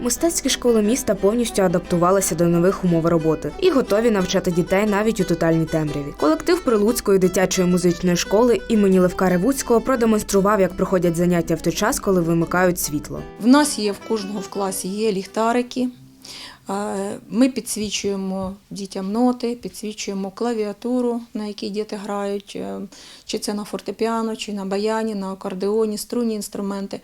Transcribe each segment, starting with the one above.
Мистецькі школи міста повністю адаптувалися до нових умов роботи і готові навчати дітей навіть у тотальній темряві. Колектив Прилуцької дитячої музичної школи імені Левка Ревуцького продемонстрував, як проходять заняття в той час, коли вимикають світло. В нас є в кожного в класі є ліхтарики. Ми підсвічуємо дітям ноти, підсвічуємо клавіатуру, на якій діти грають, е, чи це на фортепіано, чи на баяні, на акордеоні, струнні інструменти,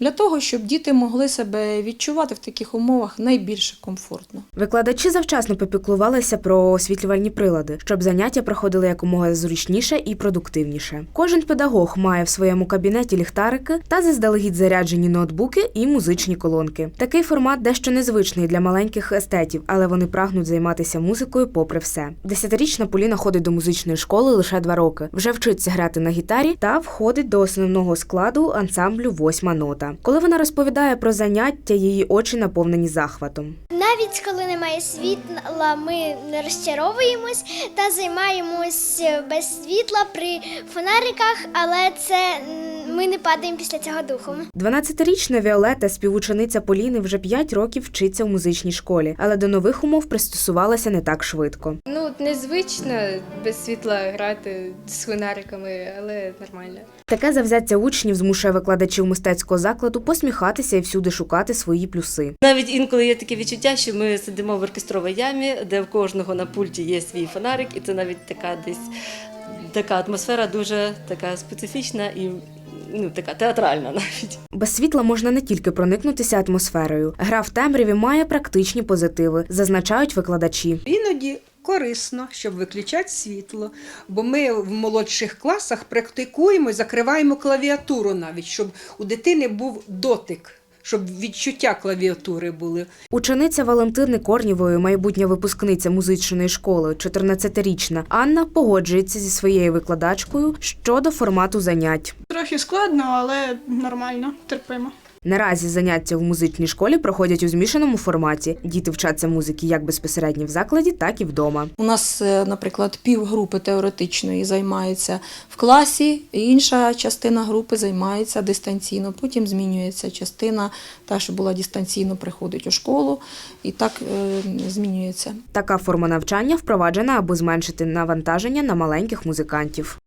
для того, щоб діти могли себе відчувати в таких умовах найбільше комфортно. Викладачі завчасно попіклувалися про освітлювальні прилади, щоб заняття проходили якомога зручніше і продуктивніше. Кожен педагог має в своєму кабінеті ліхтарики та заздалегідь заряджені ноутбуки і музичні колонки. Такий формат дещо незвичний для маленьких естетів, але вони прагнуть займатися музикою попри все. Десятирічна Поліна ходить до музичної школи лише два роки. Вже вчиться грати на гітарі та входить до основного складу ансамблю Восьма нота. Коли вона розповідає про заняття, її очі наповнені захватом. Навіть коли немає світла, ми не розчаровуємось та займаємось без світла при фонариках, але це ми не падаємо після цього духом. 12-річна Віолета, співучениця Поліни, вже 5 років вчиться в музичній школі, але до нових умов пристосувалася не так швидко. Ну, незвично без світла грати з фонариками, але нормально. Таке завзяття учнів змушує викладачів мистецького закладу посміхатися і всюди шукати свої плюси. Навіть інколи є таке відчуття, що ми сидимо в оркестровій ямі, де в кожного на пульті є свій фонарик, і це навіть така десь така атмосфера дуже така специфічна і ну, така театральна навіть. Без світла можна не тільки проникнутися атмосферою. Гра в темряві має практичні позитиви, зазначають викладачі. Іноді корисно, щоб виключати світло, бо ми в молодших класах практикуємо і закриваємо клавіатуру навіть, щоб у дитини був дотик, щоб відчуття клавіатури були. Учениця Валентини Корнєвої, майбутня випускниця музичної школи, 14-річна Анна погоджується зі своєю викладачкою щодо формату занять. Трохи складно, але нормально, терпимо. Наразі заняття в музичній школі проходять у змішаному форматі. Діти вчаться музики як безпосередньо в закладі, так і вдома. У нас, е, наприклад, півгрупи теоретичної займається в класі, інша частина групи займається дистанційно. Потім змінюється частина, та, що була дистанційно, приходить у школу, і так е, змінюється. Така форма навчання впроваджена, аби зменшити навантаження на маленьких музикантів.